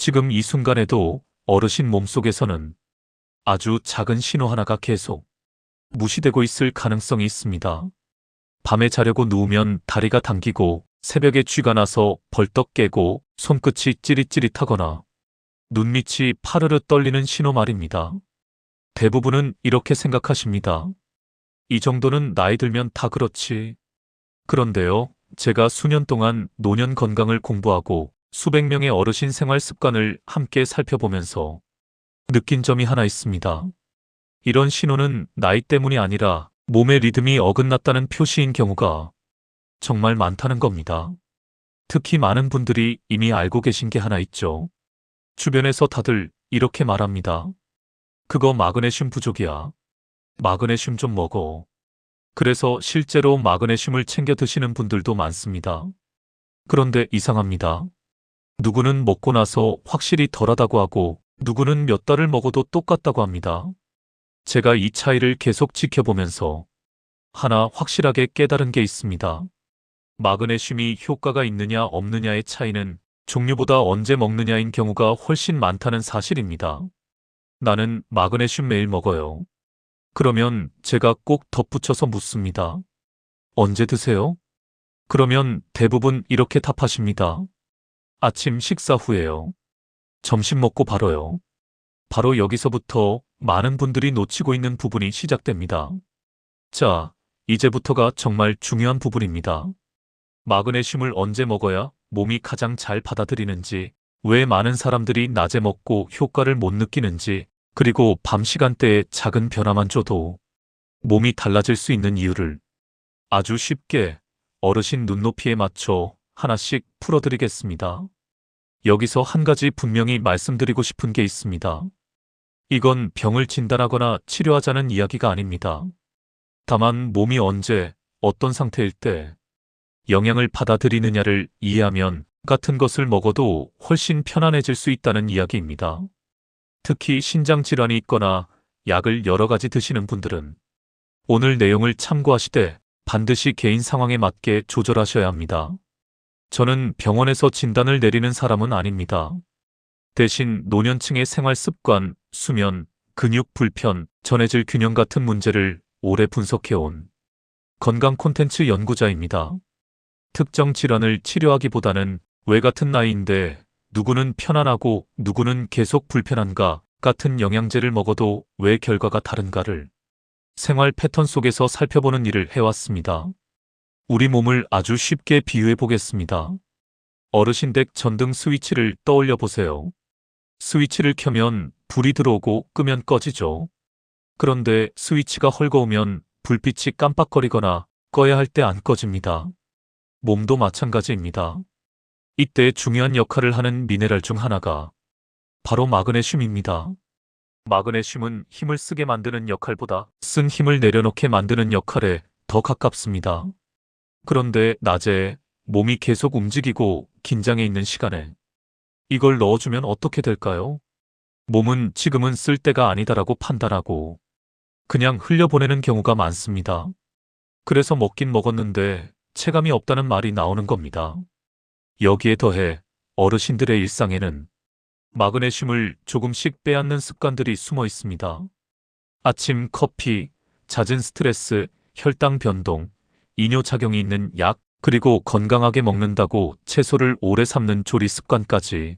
지금 이 순간에도 어르신 몸속에서는 아주 작은 신호 하나가 계속 무시되고 있을 가능성이 있습니다. 밤에 자려고 누우면 다리가 당기고 새벽에 쥐가 나서 벌떡 깨고 손끝이 찌릿찌릿하거나 눈밑이 파르르 떨리는 신호 말입니다. 대부분은 이렇게 생각하십니다. 이 정도는 나이 들면 다 그렇지. 그런데요, 제가 수년 동안 노년 건강을 공부하고 수백 명의 어르신 생활 습관을 함께 살펴보면서 느낀 점이 하나 있습니다. 이런 신호는 나이 때문이 아니라 몸의 리듬이 어긋났다는 표시인 경우가 정말 많다는 겁니다. 특히 많은 분들이 이미 알고 계신 게 하나 있죠. 주변에서 다들 이렇게 말합니다. 그거 마그네슘 부족이야. 마그네슘 좀 먹어. 그래서 실제로 마그네슘을 챙겨 드시는 분들도 많습니다. 그런데 이상합니다. 누구는 먹고 나서 확실히 덜하다고 하고 누구는 몇 달을 먹어도 똑같다고 합니다. 제가 이 차이를 계속 지켜보면서 하나 확실하게 깨달은 게 있습니다. 마그네슘이 효과가 있느냐 없느냐의 차이는 종류보다 언제 먹느냐인 경우가 훨씬 많다는 사실입니다. 나는 마그네슘 매일 먹어요. 그러면 제가 꼭 덧붙여서 묻습니다. 언제 드세요? 그러면 대부분 이렇게 답하십니다. 아침 식사 후에요. 점심 먹고 바로요. 바로 여기서부터 많은 분들이 놓치고 있는 부분이 시작됩니다. 자, 이제부터가 정말 중요한 부분입니다. 마그네슘을 언제 먹어야 몸이 가장 잘 받아들이는지, 왜 많은 사람들이 낮에 먹고 효과를 못 느끼는지, 그리고 밤 시간대에 작은 변화만 줘도 몸이 달라질 수 있는 이유를 아주 쉽게 어르신 눈높이에 맞춰 하나씩 풀어드리겠습니다. 여기서 한 가지 분명히 말씀드리고 싶은 게 있습니다. 이건 병을 진단하거나 치료하자는 이야기가 아닙니다. 다만 몸이 언제, 어떤 상태일 때 영향을 받아들이느냐를 이해하면 같은 것을 먹어도 훨씬 편안해질 수 있다는 이야기입니다. 특히 신장 질환이 있거나 약을 여러 가지 드시는 분들은 오늘 내용을 참고하시되 반드시 개인 상황에 맞게 조절하셔야 합니다. 저는 병원에서 진단을 내리는 사람은 아닙니다. 대신 노년층의 생활 습관, 수면, 근육 불편, 전해질 균형 같은 문제를 오래 분석해온 건강 콘텐츠 연구자입니다. 특정 질환을 치료하기보다는 왜 같은 나이인데 누구는 편안하고 누구는 계속 불편한가 같은 영양제를 먹어도 왜 결과가 다른가를 생활 패턴 속에서 살펴보는 일을 해왔습니다. 우리 몸을 아주 쉽게 비유해 보겠습니다. 어르신 댁 전등 스위치를 떠올려 보세요. 스위치를 켜면 불이 들어오고 끄면 꺼지죠. 그런데 스위치가 헐거우면 불빛이 깜빡거리거나 꺼야 할 때 안 꺼집니다. 몸도 마찬가지입니다. 이때 중요한 역할을 하는 미네랄 중 하나가 바로 마그네슘입니다. 마그네슘은 힘을 쓰게 만드는 역할보다 쓴 힘을 내려놓게 만드는 역할에 더 가깝습니다. 그런데 낮에 몸이 계속 움직이고 긴장해 있는 시간에 이걸 넣어주면 어떻게 될까요? 몸은 지금은 쓸 때가 아니다라고 판단하고 그냥 흘려보내는 경우가 많습니다. 그래서 먹긴 먹었는데 체감이 없다는 말이 나오는 겁니다. 여기에 더해 어르신들의 일상에는 마그네슘을 조금씩 빼앗는 습관들이 숨어 있습니다. 아침 커피, 잦은 스트레스, 혈당 변동, 이뇨 작용이 있는 약, 그리고 건강하게 먹는다고 채소를 오래 삶는 조리 습관까지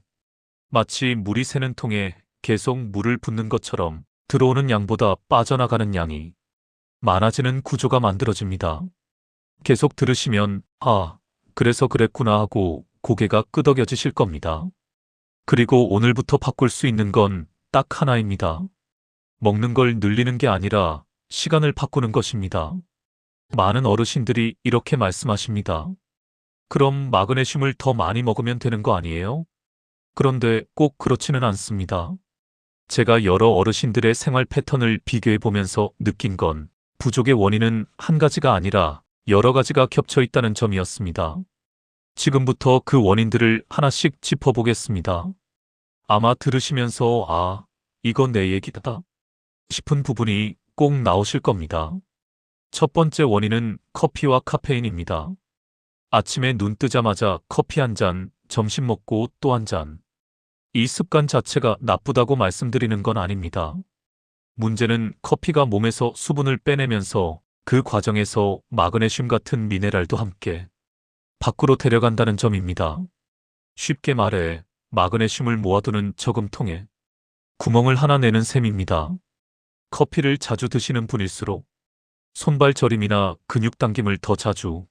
마치 물이 새는 통에 계속 물을 붓는 것처럼 들어오는 양보다 빠져나가는 양이 많아지는 구조가 만들어집니다. 계속 들으시면 아, 그래서 그랬구나 하고 고개가 끄덕여지실 겁니다. 그리고 오늘부터 바꿀 수 있는 건 딱 하나입니다. 먹는 걸 늘리는 게 아니라 시간을 바꾸는 것입니다. 많은 어르신들이 이렇게 말씀하십니다. 그럼 마그네슘을 더 많이 먹으면 되는 거 아니에요? 그런데 꼭 그렇지는 않습니다. 제가 여러 어르신들의 생활 패턴을 비교해 보면서 느낀 건 부족의 원인은 한 가지가 아니라 여러 가지가 겹쳐 있다는 점이었습니다. 지금부터 그 원인들을 하나씩 짚어보겠습니다. 아마 들으시면서 아, 이건 내 얘기다 싶은 부분이 꼭 나오실 겁니다. 첫 번째 원인은 커피와 카페인입니다. 아침에 눈 뜨자마자 커피 한 잔, 점심 먹고 또 한 잔. 이 습관 자체가 나쁘다고 말씀드리는 건 아닙니다. 문제는 커피가 몸에서 수분을 빼내면서 그 과정에서 마그네슘 같은 미네랄도 함께 밖으로 데려간다는 점입니다. 쉽게 말해 마그네슘을 모아두는 저금통에 구멍을 하나 내는 셈입니다. 커피를 자주 드시는 분일수록 손발 저림이나 근육 당김을 더 자주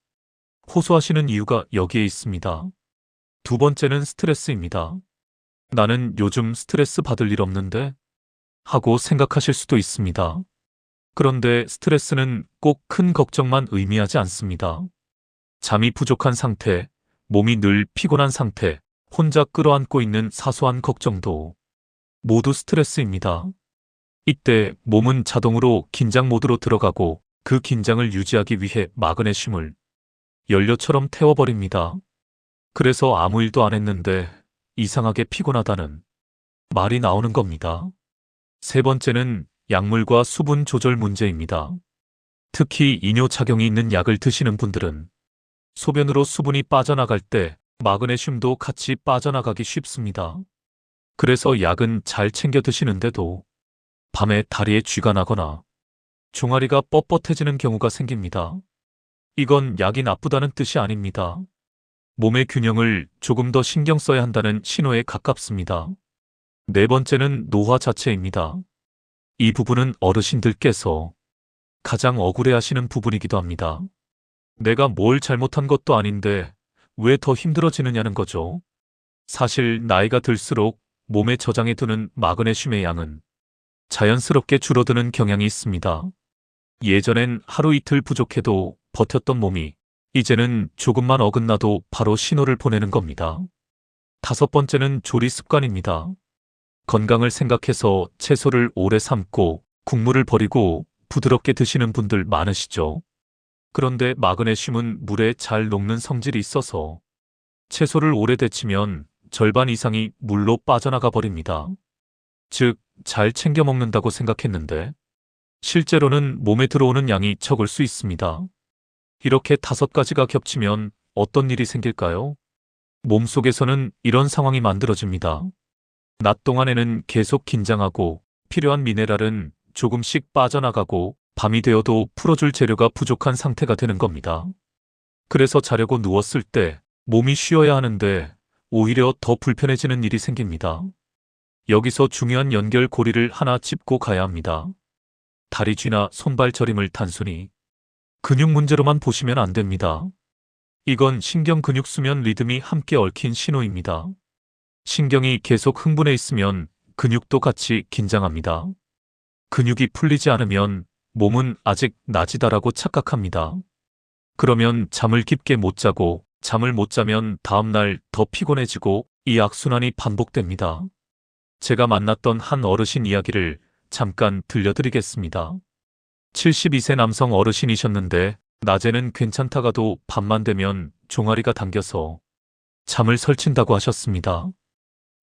호소하시는 이유가 여기에 있습니다. 두 번째는 스트레스입니다. 나는 요즘 스트레스 받을 일 없는데? 하고 생각하실 수도 있습니다. 그런데 스트레스는 꼭 큰 걱정만 의미하지 않습니다. 잠이 부족한 상태, 몸이 늘 피곤한 상태, 혼자 끌어안고 있는 사소한 걱정도 모두 스트레스입니다. 이때 몸은 자동으로 긴장 모드로 들어가고 그 긴장을 유지하기 위해 마그네슘을 연료처럼 태워버립니다. 그래서 아무 일도 안 했는데 이상하게 피곤하다는 말이 나오는 겁니다. 세 번째는 약물과 수분 조절 문제입니다. 특히 이뇨 작용이 있는 약을 드시는 분들은 소변으로 수분이 빠져나갈 때 마그네슘도 같이 빠져나가기 쉽습니다. 그래서 약은 잘 챙겨 드시는데도 밤에 다리에 쥐가 나거나 종아리가 뻣뻣해지는 경우가 생깁니다. 이건 약이 나쁘다는 뜻이 아닙니다. 몸의 균형을 조금 더 신경 써야 한다는 신호에 가깝습니다. 네 번째는 노화 자체입니다. 이 부분은 어르신들께서 가장 억울해 하시는 부분이기도 합니다. 내가 뭘 잘못한 것도 아닌데 왜 더 힘들어지느냐는 거죠. 사실 나이가 들수록 몸에 저장해 두는 마그네슘의 양은 자연스럽게 줄어드는 경향이 있습니다. 예전엔 하루 이틀 부족해도 버텼던 몸이 이제는 조금만 어긋나도 바로 신호를 보내는 겁니다. 다섯 번째는 조리 습관입니다. 건강을 생각해서 채소를 오래 삶고 국물을 버리고 부드럽게 드시는 분들 많으시죠? 그런데 마그네슘은 물에 잘 녹는 성질이 있어서 채소를 오래 데치면 절반 이상이 물로 빠져나가 버립니다. 즉, 잘 챙겨 먹는다고 생각했는데 실제로는 몸에 들어오는 양이 적을 수 있습니다. 이렇게 다섯 가지가 겹치면 어떤 일이 생길까요? 몸속에서는 이런 상황이 만들어집니다. 낮 동안에는 계속 긴장하고 필요한 미네랄은 조금씩 빠져나가고 밤이 되어도 풀어줄 재료가 부족한 상태가 되는 겁니다. 그래서 자려고 누웠을 때 몸이 쉬어야 하는데 오히려 더 불편해지는 일이 생깁니다. 여기서 중요한 연결 고리를 하나 짚고 가야 합니다. 다리 쥐나 손발 저림을 단순히 근육 문제로만 보시면 안 됩니다. 이건 신경 근육 수면 리듬이 함께 얽힌 신호입니다. 신경이 계속 흥분해 있으면 근육도 같이 긴장합니다. 근육이 풀리지 않으면 몸은 아직 낮이다라고 착각합니다. 그러면 잠을 깊게 못 자고 잠을 못 자면 다음날 더 피곤해지고 이 악순환이 반복됩니다. 제가 만났던 한 어르신 이야기를 잠깐 들려드리겠습니다. 72세 남성 어르신이셨는데 낮에는 괜찮다가도 밤만 되면 종아리가 당겨서 잠을 설친다고 하셨습니다.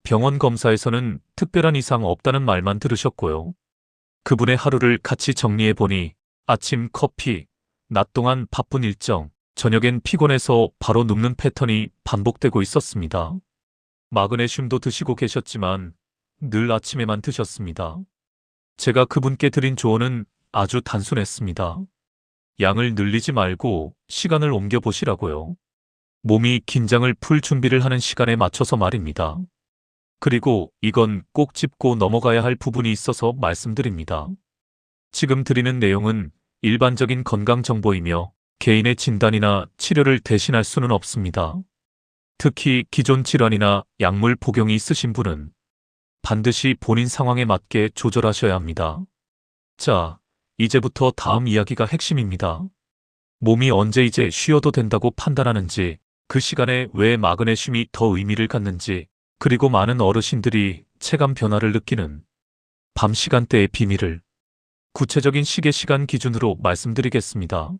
병원 검사에서는 특별한 이상 없다는 말만 들으셨고요. 그분의 하루를 같이 정리해 보니 아침 커피, 낮 동안 바쁜 일정, 저녁엔 피곤해서 바로 눕는 패턴이 반복되고 있었습니다. 마그네슘도 드시고 계셨지만 늘 아침에만 드셨습니다. 제가 그분께 드린 조언은 아주 단순했습니다. 양을 늘리지 말고 시간을 옮겨보시라고요. 몸이 긴장을 풀 준비를 하는 시간에 맞춰서 말입니다. 그리고 이건 꼭 짚고 넘어가야 할 부분이 있어서 말씀드립니다. 지금 드리는 내용은 일반적인 건강 정보이며 개인의 진단이나 치료를 대신할 수는 없습니다. 특히 기존 질환이나 약물 복용이 있으신 분은 반드시 본인 상황에 맞게 조절하셔야 합니다. 자, 이제부터 다음 이야기가 핵심입니다. 몸이 언제 이제 쉬어도 된다고 판단하는지, 그 시간에 왜 마그네슘이 더 의미를 갖는지, 그리고 많은 어르신들이 체감 변화를 느끼는 밤 시간대의 비밀을 구체적인 시계 시간 기준으로 말씀드리겠습니다.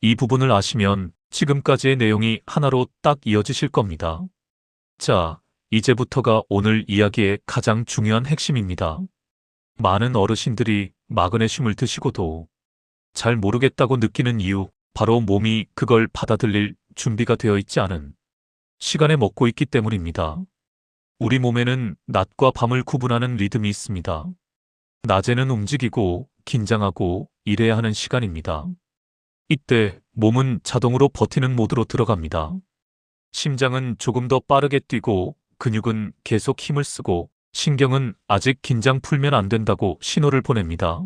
이 부분을 아시면 지금까지의 내용이 하나로 딱 이어지실 겁니다. 자, 이제부터가 오늘 이야기의 가장 중요한 핵심입니다. 많은 어르신들이 마그네슘을 드시고도 잘 모르겠다고 느끼는 이유, 바로 몸이 그걸 받아들일 준비가 되어 있지 않은 시간에 먹고 있기 때문입니다. 우리 몸에는 낮과 밤을 구분하는 리듬이 있습니다. 낮에는 움직이고 긴장하고 일해야 하는 시간입니다. 이때 몸은 자동으로 버티는 모드로 들어갑니다. 심장은 조금 더 빠르게 뛰고 근육은 계속 힘을 쓰고 신경은 아직 긴장 풀면 안 된다고 신호를 보냅니다.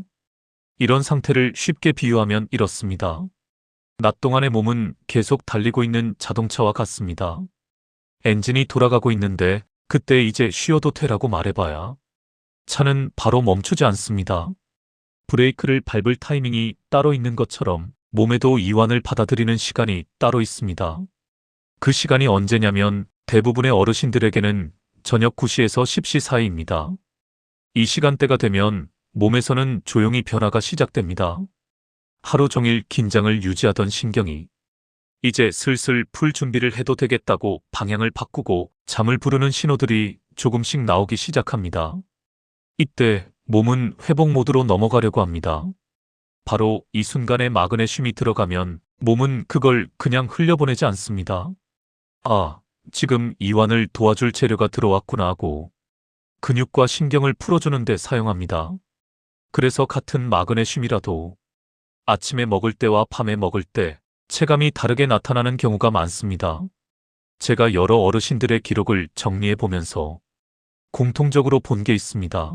이런 상태를 쉽게 비유하면 이렇습니다. 낮 동안의 몸은 계속 달리고 있는 자동차와 같습니다. 엔진이 돌아가고 있는데 그때 이제 쉬어도 되라고 말해봐야 차는 바로 멈추지 않습니다. 브레이크를 밟을 타이밍이 따로 있는 것처럼 몸에도 이완을 받아들이는 시간이 따로 있습니다. 그 시간이 언제냐면 대부분의 어르신들에게는 저녁 9시에서 10시 사이입니다. 이 시간대가 되면 몸에서는 조용히 변화가 시작됩니다. 하루 종일 긴장을 유지하던 신경이 이제 슬슬 풀 준비를 해도 되겠다고 방향을 바꾸고 잠을 부르는 신호들이 조금씩 나오기 시작합니다. 이때 몸은 회복 모드로 넘어가려고 합니다. 바로 이 순간에 마그네슘이 들어가면 몸은 그걸 그냥 흘려보내지 않습니다. 아, 지금 이완을 도와줄 재료가 들어왔구나 하고 근육과 신경을 풀어주는데 사용합니다. 그래서 같은 마그네슘이라도 아침에 먹을 때와 밤에 먹을 때 체감이 다르게 나타나는 경우가 많습니다. 제가 여러 어르신들의 기록을 정리해 보면서 공통적으로 본 게 있습니다.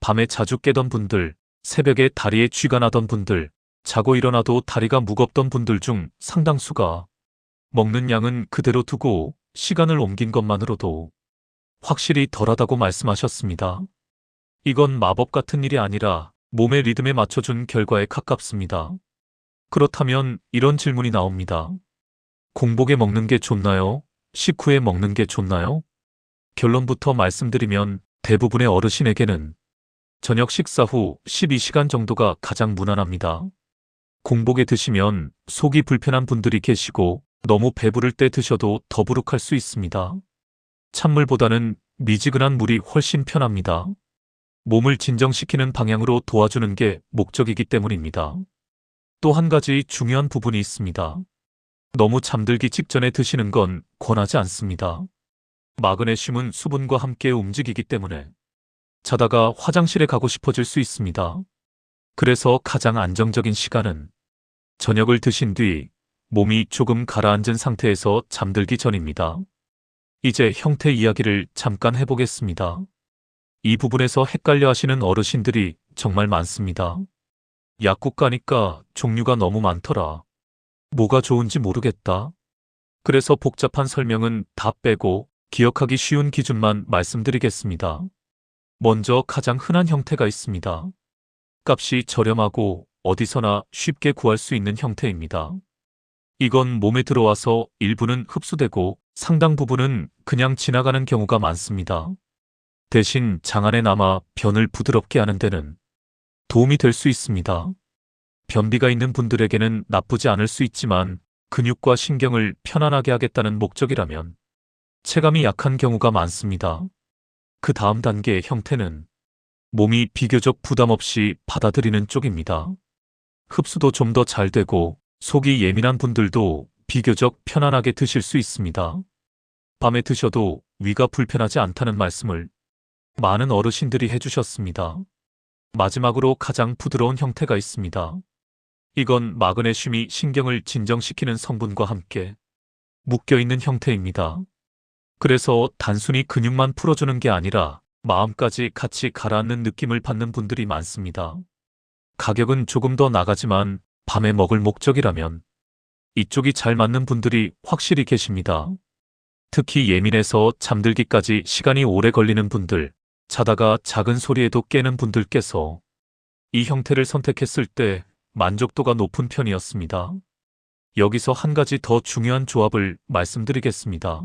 밤에 자주 깨던 분들, 새벽에 다리에 쥐가 나던 분들, 자고 일어나도 다리가 무겁던 분들 중 상당수가 먹는 양은 그대로 두고 시간을 옮긴 것만으로도 확실히 덜하다고 말씀하셨습니다. 이건 마법 같은 일이 아니라 몸의 리듬에 맞춰준 결과에 가깝습니다. 그렇다면 이런 질문이 나옵니다. 공복에 먹는 게 좋나요? 식후에 먹는 게 좋나요? 결론부터 말씀드리면 대부분의 어르신에게는 저녁 식사 후 12시간 정도가 가장 무난합니다. 공복에 드시면 속이 불편한 분들이 계시고 너무 배부를 때 드셔도 더부룩할 수 있습니다. 찬물보다는 미지근한 물이 훨씬 편합니다. 몸을 진정시키는 방향으로 도와주는 게 목적이기 때문입니다. 또 한 가지 중요한 부분이 있습니다. 너무 잠들기 직전에 드시는 건 권하지 않습니다. 마그네슘은 수분과 함께 움직이기 때문에 자다가 화장실에 가고 싶어질 수 있습니다. 그래서 가장 안정적인 시간은 저녁을 드신 뒤 몸이 조금 가라앉은 상태에서 잠들기 전입니다. 이제 형태 이야기를 잠깐 해보겠습니다. 이 부분에서 헷갈려 하시는 어르신들이 정말 많습니다. 약국 가니까 종류가 너무 많더라. 뭐가 좋은지 모르겠다. 그래서 복잡한 설명은 다 빼고 기억하기 쉬운 기준만 말씀드리겠습니다. 먼저 가장 흔한 형태가 있습니다. 값이 저렴하고 어디서나 쉽게 구할 수 있는 형태입니다. 이건 몸에 들어와서 일부는 흡수되고 상당 부분은 그냥 지나가는 경우가 많습니다. 대신 장 안에 남아 변을 부드럽게 하는 데는 도움이 될 수 있습니다. 변비가 있는 분들에게는 나쁘지 않을 수 있지만 근육과 신경을 편안하게 하겠다는 목적이라면 체감이 약한 경우가 많습니다. 그 다음 단계의 형태는 몸이 비교적 부담 없이 받아들이는 쪽입니다. 흡수도 좀 더 잘 되고 속이 예민한 분들도 비교적 편안하게 드실 수 있습니다. 밤에 드셔도 위가 불편하지 않다는 말씀을 많은 어르신들이 해주셨습니다. 마지막으로 가장 부드러운 형태가 있습니다. 이건 마그네슘이 신경을 진정시키는 성분과 함께 묶여있는 형태입니다. 그래서 단순히 근육만 풀어주는 게 아니라 마음까지 같이 가라앉는 느낌을 받는 분들이 많습니다. 가격은 조금 더 나가지만 밤에 먹을 목적이라면 이쪽이 잘 맞는 분들이 확실히 계십니다. 특히 예민해서 잠들기까지 시간이 오래 걸리는 분들, 자다가 작은 소리에도 깨는 분들께서 이 형태를 선택했을 때 만족도가 높은 편이었습니다. 여기서 한 가지 더 중요한 조합을 말씀드리겠습니다.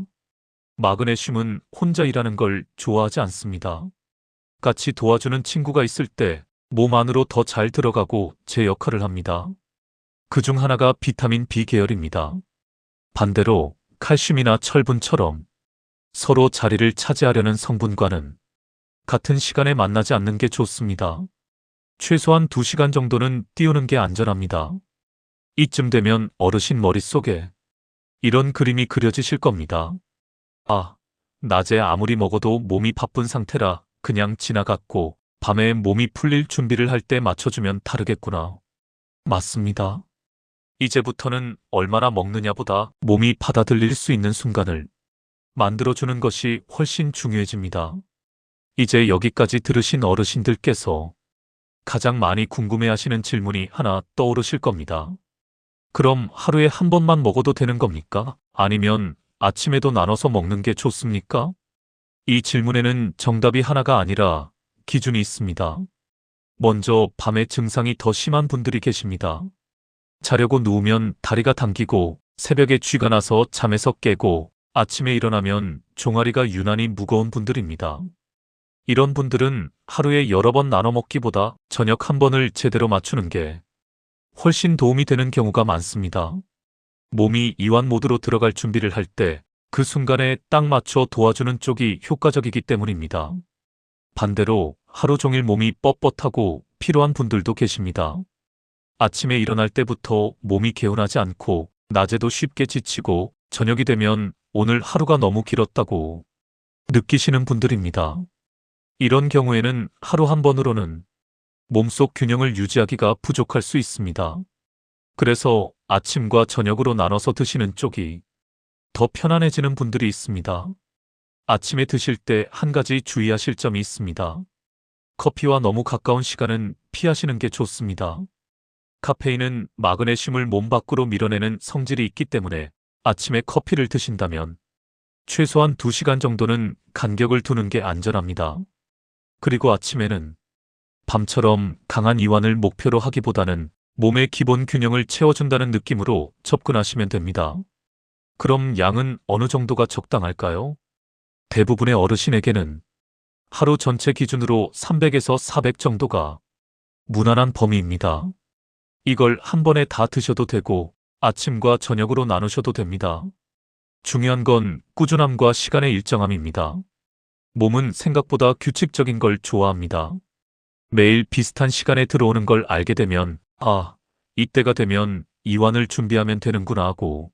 마그네슘은 혼자 일하는 걸 좋아하지 않습니다. 같이 도와주는 친구가 있을 때 몸 안으로 더 잘 들어가고 제 역할을 합니다. 그 중 하나가 비타민 B 계열입니다. 반대로 칼슘이나 철분처럼 서로 자리를 차지하려는 성분과는 같은 시간에 만나지 않는 게 좋습니다. 최소한 2시간 정도는 띄우는 게 안전합니다. 이쯤 되면 어르신 머릿속에 이런 그림이 그려지실 겁니다. 아, 낮에 아무리 먹어도 몸이 바쁜 상태라 그냥 지나갔고 밤에 몸이 풀릴 준비를 할 때 맞춰주면 다르겠구나. 맞습니다. 이제부터는 얼마나 먹느냐보다 몸이 받아들일 수 있는 순간을 만들어주는 것이 훨씬 중요해집니다. 이제 여기까지 들으신 어르신들께서 가장 많이 궁금해 하시는 질문이 하나 떠오르실 겁니다. 그럼 하루에 한 번만 먹어도 되는 겁니까? 아니면 아침에도 나눠서 먹는 게 좋습니까? 이 질문에는 정답이 하나가 아니라 기준이 있습니다. 먼저 밤에 증상이 더 심한 분들이 계십니다. 자려고 누우면 다리가 당기고 새벽에 쥐가 나서 잠에서 깨고 아침에 일어나면 종아리가 유난히 무거운 분들입니다. 이런 분들은 하루에 여러 번 나눠 먹기보다 저녁 한 번을 제대로 맞추는 게 훨씬 도움이 되는 경우가 많습니다. 몸이 이완 모드로 들어갈 준비를 할 때 그 순간에 딱 맞춰 도와주는 쪽이 효과적이기 때문입니다. 반대로 하루 종일 몸이 뻣뻣하고 피로한 분들도 계십니다. 아침에 일어날 때부터 몸이 개운하지 않고 낮에도 쉽게 지치고 저녁이 되면 오늘 하루가 너무 길었다고 느끼시는 분들입니다. 이런 경우에는 하루 한 번으로는 몸속 균형을 유지하기가 부족할 수 있습니다. 그래서 아침과 저녁으로 나눠서 드시는 쪽이 더 편안해지는 분들이 있습니다. 아침에 드실 때 한 가지 주의하실 점이 있습니다. 커피와 너무 가까운 시간은 피하시는 게 좋습니다. 카페인은 마그네슘을 몸 밖으로 밀어내는 성질이 있기 때문에 아침에 커피를 드신다면 최소한 2시간 정도는 간격을 두는 게 안전합니다. 그리고 아침에는 밤처럼 강한 이완을 목표로 하기보다는 몸의 기본 균형을 채워준다는 느낌으로 접근하시면 됩니다. 그럼 양은 어느 정도가 적당할까요? 대부분의 어르신에게는 하루 전체 기준으로 300에서 400 정도가 무난한 범위입니다. 이걸 한 번에 다 드셔도 되고 아침과 저녁으로 나누셔도 됩니다. 중요한 건 꾸준함과 시간의 일정함입니다. 몸은 생각보다 규칙적인 걸 좋아합니다. 매일 비슷한 시간에 들어오는 걸 알게 되면 아, 이때가 되면 이완을 준비하면 되는구나 하고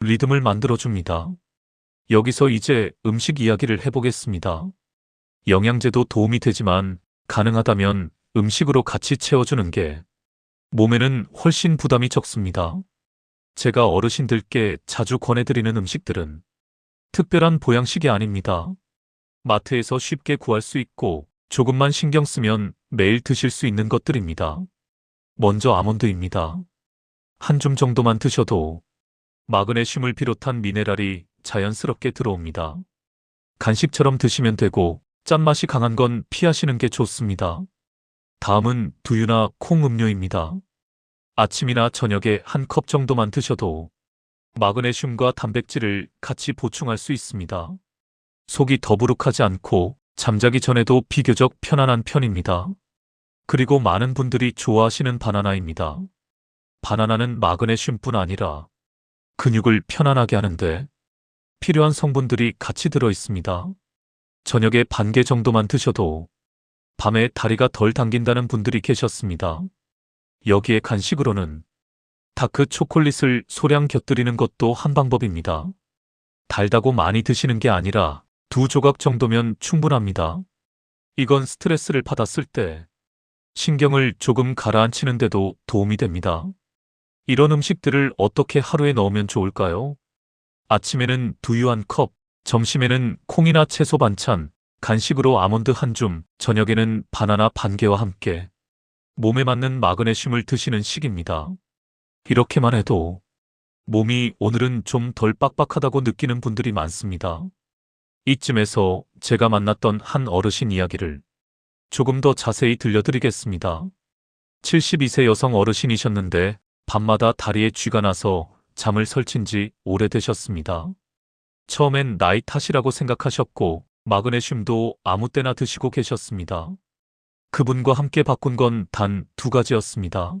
리듬을 만들어줍니다. 여기서 이제 음식 이야기를 해보겠습니다. 영양제도 도움이 되지만 가능하다면 음식으로 같이 채워주는 게 몸에는 훨씬 부담이 적습니다. 제가 어르신들께 자주 권해드리는 음식들은 특별한 보양식이 아닙니다. 마트에서 쉽게 구할 수 있고 조금만 신경 쓰면 매일 드실 수 있는 것들입니다. 먼저 아몬드입니다. 한 줌 정도만 드셔도 마그네슘을 비롯한 미네랄이 자연스럽게 들어옵니다. 간식처럼 드시면 되고 짠맛이 강한 건 피하시는 게 좋습니다. 다음은 두유나 콩 음료입니다. 아침이나 저녁에 한 컵 정도만 드셔도 마그네슘과 단백질을 같이 보충할 수 있습니다. 속이 더부룩하지 않고 잠자기 전에도 비교적 편안한 편입니다. 그리고 많은 분들이 좋아하시는 바나나입니다. 바나나는 마그네슘뿐 아니라 근육을 편안하게 하는데 필요한 성분들이 같이 들어 있습니다. 저녁에 반 개 정도만 드셔도 밤에 다리가 덜 당긴다는 분들이 계셨습니다. 여기에 간식으로는 다크 초콜릿을 소량 곁들이는 것도 한 방법입니다. 달다고 많이 드시는 게 아니라 두 조각 정도면 충분합니다. 이건 스트레스를 받았을 때 신경을 조금 가라앉히는데도 도움이 됩니다. 이런 음식들을 어떻게 하루에 넣으면 좋을까요? 아침에는 두유 한 컵, 점심에는 콩이나 채소 반찬, 간식으로 아몬드 한 줌, 저녁에는 바나나 반 개와 함께 몸에 맞는 마그네슘을 드시는 식입니다. 이렇게만 해도 몸이 오늘은 좀 덜 빡빡하다고 느끼는 분들이 많습니다. 이쯤에서 제가 만났던 한 어르신 이야기를 조금 더 자세히 들려드리겠습니다. 72세 여성 어르신이셨는데 밤마다 다리에 쥐가 나서 잠을 설친 지 오래되셨습니다. 처음엔 나이 탓이라고 생각하셨고 마그네슘도 아무 때나 드시고 계셨습니다. 그분과 함께 바꾼 건 단 두 가지였습니다.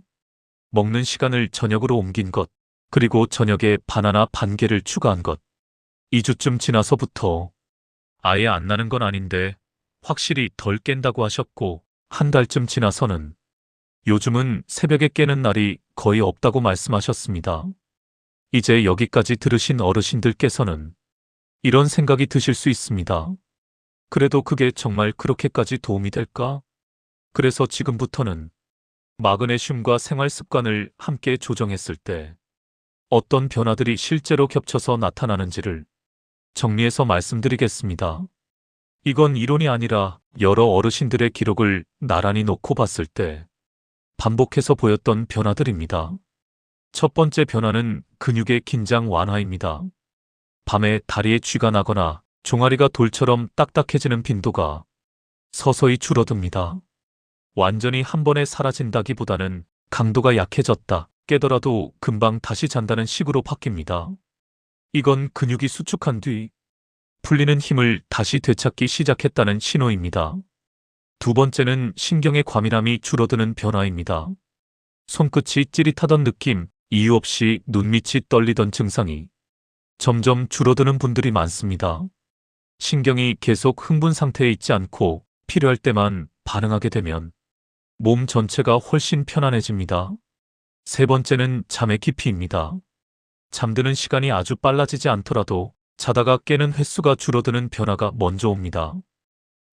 먹는 시간을 저녁으로 옮긴 것, 그리고 저녁에 바나나 반 개를 추가한 것. 2주쯤 지나서부터 아예 안 나는 건 아닌데 확실히 덜 깬다고 하셨고 한 달쯤 지나서는 요즘은 새벽에 깨는 날이 거의 없다고 말씀하셨습니다. 이제 여기까지 들으신 어르신들께서는 이런 생각이 드실 수 있습니다. 그래도 그게 정말 그렇게까지 도움이 될까? 그래서 지금부터는 마그네슘과 생활 습관을 함께 조정했을 때 어떤 변화들이 실제로 겹쳐서 나타나는지를 정리해서 말씀드리겠습니다. 이건 이론이 아니라 여러 어르신들의 기록을 나란히 놓고 봤을 때 반복해서 보였던 변화들입니다. 첫 번째 변화는 근육의 긴장 완화입니다. 밤에 다리에 쥐가 나거나 종아리가 돌처럼 딱딱해지는 빈도가 서서히 줄어듭니다. 완전히 한 번에 사라진다기보다는 강도가 약해졌다 깨더라도 금방 다시 잔다는 식으로 바뀝니다. 이건 근육이 수축한 뒤 풀리는 힘을 다시 되찾기 시작했다는 신호입니다. 두 번째는 신경의 과민함이 줄어드는 변화입니다. 손끝이 찌릿하던 느낌, 이유 없이 눈밑이 떨리던 증상이 점점 줄어드는 분들이 많습니다. 신경이 계속 흥분 상태에 있지 않고 필요할 때만 반응하게 되면 몸 전체가 훨씬 편안해집니다. 세 번째는 잠의 깊이입니다. 잠드는 시간이 아주 빨라지지 않더라도 자다가 깨는 횟수가 줄어드는 변화가 먼저 옵니다.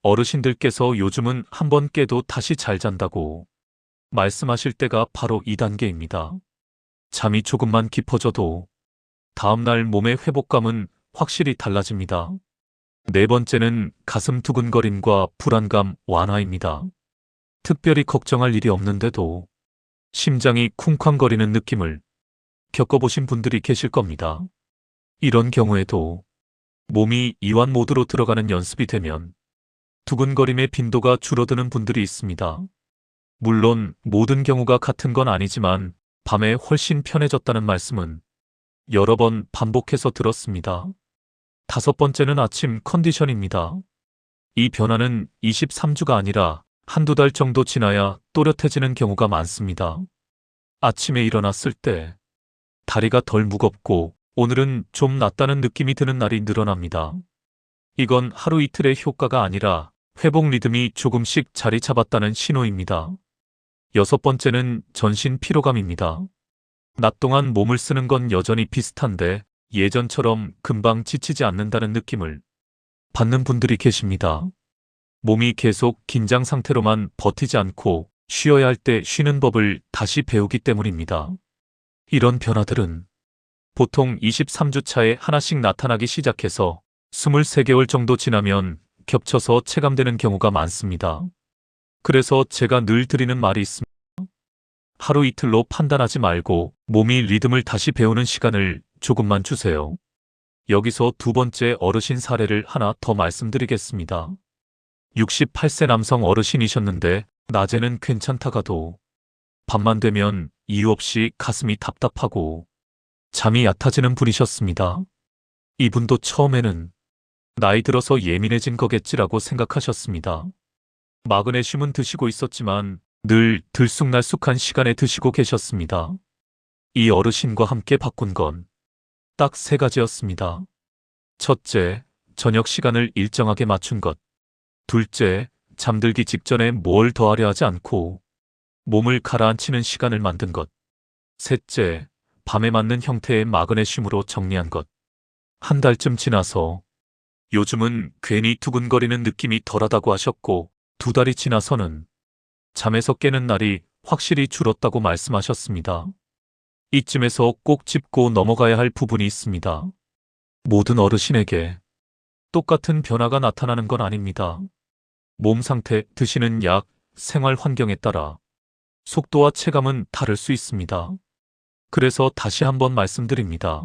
어르신들께서 요즘은 한 번 깨도 다시 잘 잔다고 말씀하실 때가 바로 이 단계입니다. 잠이 조금만 깊어져도 다음날 몸의 회복감은 확실히 달라집니다. 네 번째는 가슴 두근거림과 불안감 완화입니다. 특별히 걱정할 일이 없는데도 심장이 쿵쾅거리는 느낌을 겪어보신 분들이 계실 겁니다. 이런 경우에도 몸이 이완 모드로 들어가는 연습이 되면 두근거림의 빈도가 줄어드는 분들이 있습니다. 물론 모든 경우가 같은 건 아니지만 밤에 훨씬 편해졌다는 말씀은 여러 번 반복해서 들었습니다. 다섯 번째는 아침 컨디션입니다. 이 변화는 23주가 아니라 한두 달 정도 지나야 또렷해지는 경우가 많습니다. 아침에 일어났을 때 다리가 덜 무겁고 오늘은 좀 낫다는 느낌이 드는 날이 늘어납니다. 이건 하루 이틀의 효과가 아니라 회복 리듬이 조금씩 자리 잡았다는 신호입니다. 여섯 번째는 전신 피로감입니다. 낮 동안 몸을 쓰는 건 여전히 비슷한데 예전처럼 금방 지치지 않는다는 느낌을 받는 분들이 계십니다. 몸이 계속 긴장 상태로만 버티지 않고 쉬어야 할 때 쉬는 법을 다시 배우기 때문입니다. 이런 변화들은 보통 23주 차에 하나씩 나타나기 시작해서 23개월 정도 지나면 겹쳐서 체감되는 경우가 많습니다. 그래서 제가 늘 드리는 말이 있습니다. 하루 이틀로 판단하지 말고 몸이 리듬을 다시 배우는 시간을 조금만 주세요. 여기서 두 번째 어르신 사례를 하나 더 말씀드리겠습니다. 68세 남성 어르신이셨는데 낮에는 괜찮다가도 밤만 되면 이유 없이 가슴이 답답하고 잠이 얕아지는 분이셨습니다. 이분도 처음에는 나이 들어서 예민해진 거겠지라고 생각하셨습니다. 마그네슘은 드시고 있었지만 늘 들쑥날쑥한 시간에 드시고 계셨습니다. 이 어르신과 함께 바꾼 건 딱 세 가지였습니다. 첫째, 저녁 시간을 일정하게 맞춘 것. 둘째, 잠들기 직전에 뭘 더하려 하지 않고 몸을 가라앉히는 시간을 만든 것. 셋째, 밤에 맞는 형태의 마그네슘으로 정리한 것. 한 달쯤 지나서 요즘은 괜히 두근거리는 느낌이 덜하다고 하셨고 두 달이 지나서는 잠에서 깨는 날이 확실히 줄었다고 말씀하셨습니다. 이쯤에서 꼭 짚고 넘어가야 할 부분이 있습니다. 모든 어르신에게 똑같은 변화가 나타나는 건 아닙니다. 몸 상태, 드시는 약, 생활 환경에 따라 속도와 체감은 다를 수 있습니다. 그래서 다시 한번 말씀드립니다.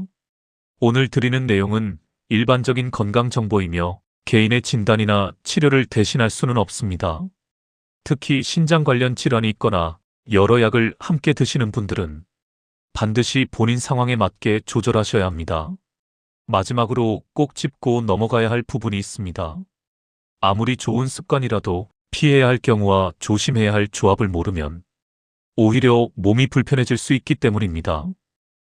오늘 드리는 내용은 일반적인 건강 정보이며 개인의 진단이나 치료를 대신할 수는 없습니다. 특히 신장 관련 질환이 있거나 여러 약을 함께 드시는 분들은 반드시 본인 상황에 맞게 조절하셔야 합니다. 마지막으로 꼭 짚고 넘어가야 할 부분이 있습니다. 아무리 좋은 습관이라도 피해야 할 경우와 조심해야 할 조합을 모르면 오히려 몸이 불편해질 수 있기 때문입니다.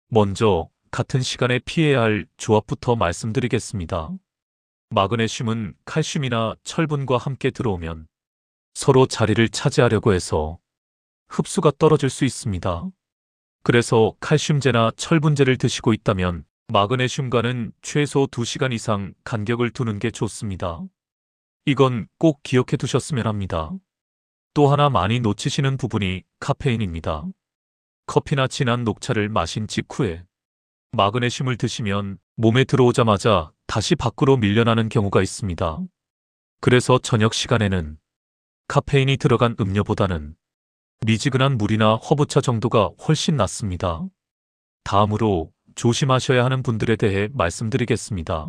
먼저 같은 시간에 피해야 할 조합부터 말씀드리겠습니다. 마그네슘은 칼슘이나 철분과 함께 들어오면 서로 자리를 차지하려고 해서 흡수가 떨어질 수 있습니다. 그래서 칼슘제나 철분제를 드시고 있다면 마그네슘과는 최소 2시간 이상 간격을 두는 게 좋습니다. 이건 꼭 기억해 두셨으면 합니다. 또 하나 많이 놓치시는 부분이 카페인입니다. 커피나 진한 녹차를 마신 직후에 마그네슘을 드시면 몸에 들어오자마자 다시 밖으로 밀려나는 경우가 있습니다. 그래서 저녁 시간에는 카페인이 들어간 음료보다는 미지근한 물이나 허브차 정도가 훨씬 낫습니다. 다음으로 조심하셔야 하는 분들에 대해 말씀드리겠습니다.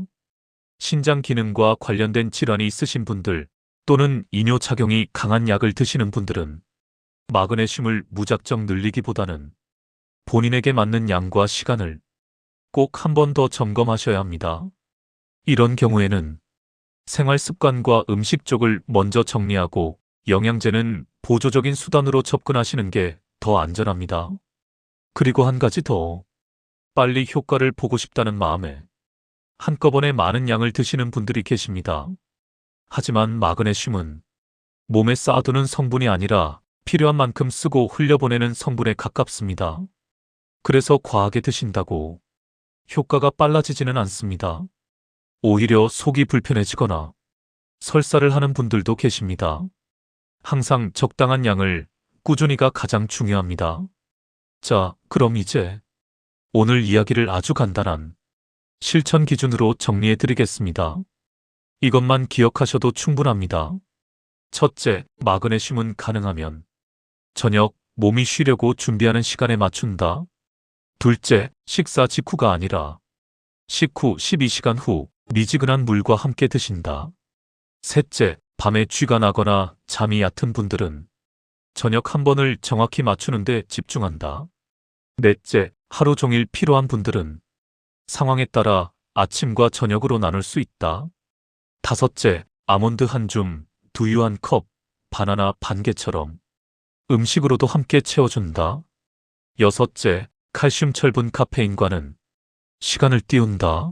신장 기능과 관련된 질환이 있으신 분들 또는 이뇨 착용이 강한 약을 드시는 분들은 마그네슘을 무작정 늘리기보다는 본인에게 맞는 양과 시간을 꼭 한 번 더 점검하셔야 합니다. 이런 경우에는 생활 습관과 음식 쪽을 먼저 정리하고 영양제는 보조적인 수단으로 접근하시는 게 더 안전합니다. 그리고 한 가지 더. 빨리 효과를 보고 싶다는 마음에 한꺼번에 많은 양을 드시는 분들이 계십니다. 하지만 마그네슘은 몸에 쌓아두는 성분이 아니라 필요한 만큼 쓰고 흘려보내는 성분에 가깝습니다. 그래서 과하게 드신다고 효과가 빨라지지는 않습니다. 오히려 속이 불편해지거나 설사를 하는 분들도 계십니다. 항상 적당한 양을 꾸준히가 가장 중요합니다. 자, 그럼 이제 오늘 이야기를 아주 간단한 실천 기준으로 정리해 드리겠습니다. 이것만 기억하셔도 충분합니다. 첫째, 마그네슘은 가능하면 저녁 몸이 쉬려고 준비하는 시간에 맞춘다. 둘째, 식사 직후가 아니라 식후 12시간 후 미지근한 물과 함께 드신다. 셋째, 밤에 쥐가 나거나 잠이 얕은 분들은 저녁 한 번을 정확히 맞추는데 집중한다. 넷째, 하루 종일 피로한 분들은 상황에 따라 아침과 저녁으로 나눌 수 있다. 다섯째, 아몬드 한 줌, 두유 한 컵, 바나나 반 개처럼 음식으로도 함께 채워준다. 여섯째, 칼슘 철분 카페인과는 시간을 띄운다.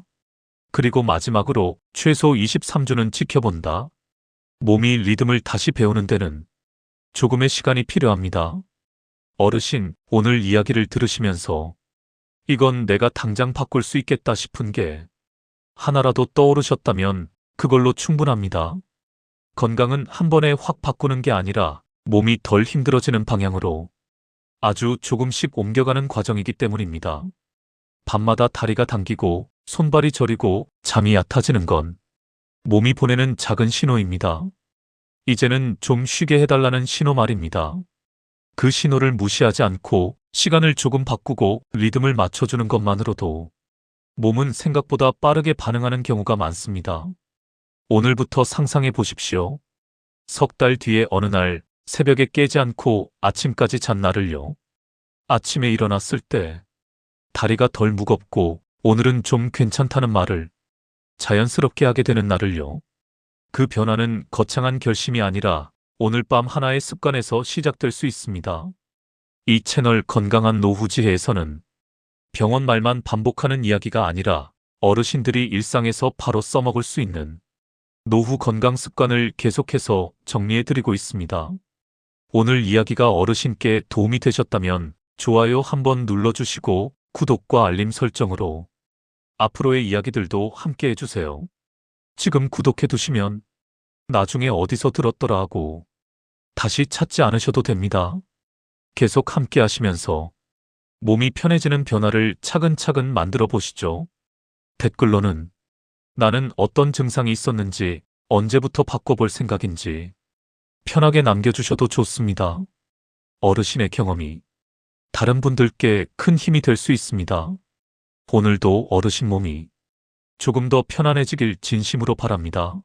그리고 마지막으로 최소 23주는 지켜본다. 몸이 리듬을 다시 배우는 데는 조금의 시간이 필요합니다. 어르신, 오늘 이야기를 들으시면서 이건 내가 당장 바꿀 수 있겠다 싶은 게 하나라도 떠오르셨다면 그걸로 충분합니다. 건강은 한 번에 확 바꾸는 게 아니라 몸이 덜 힘들어지는 방향으로 아주 조금씩 옮겨가는 과정이기 때문입니다. 밤마다 다리가 당기고 손발이 저리고 잠이 얕아지는 건 몸이 보내는 작은 신호입니다. 이제는 좀 쉬게 해달라는 신호 말입니다. 그 신호를 무시하지 않고 시간을 조금 바꾸고 리듬을 맞춰주는 것만으로도 몸은 생각보다 빠르게 반응하는 경우가 많습니다. 오늘부터 상상해 보십시오. 석 달 뒤에 어느 날 새벽에 깨지 않고 아침까지 잔 날을요. 아침에 일어났을 때 다리가 덜 무겁고 오늘은 좀 괜찮다는 말을 자연스럽게 하게 되는 날을요. 그 변화는 거창한 결심이 아니라 오늘 밤 하나의 습관에서 시작될 수 있습니다. 이 채널 건강한 노후지혜에서는 병원 말만 반복하는 이야기가 아니라 어르신들이 일상에서 바로 써먹을 수 있는 노후 건강 습관을 계속해서 정리해드리고 있습니다. 오늘 이야기가 어르신께 도움이 되셨다면 좋아요 한번 눌러주시고 구독과 알림 설정으로 앞으로의 이야기들도 함께 해주세요. 지금 구독해두시면 나중에 어디서 들었더라 하고 다시 찾지 않으셔도 됩니다. 계속 함께 하시면서 몸이 편해지는 변화를 차근차근 만들어 보시죠. 댓글로는 나는 어떤 증상이 있었는지 언제부터 바꿔볼 생각인지 편하게 남겨주셔도 좋습니다. 어르신의 경험이 다른 분들께 큰 힘이 될 수 있습니다. 오늘도 어르신 몸이 조금 더 편안해지길 진심으로 바랍니다.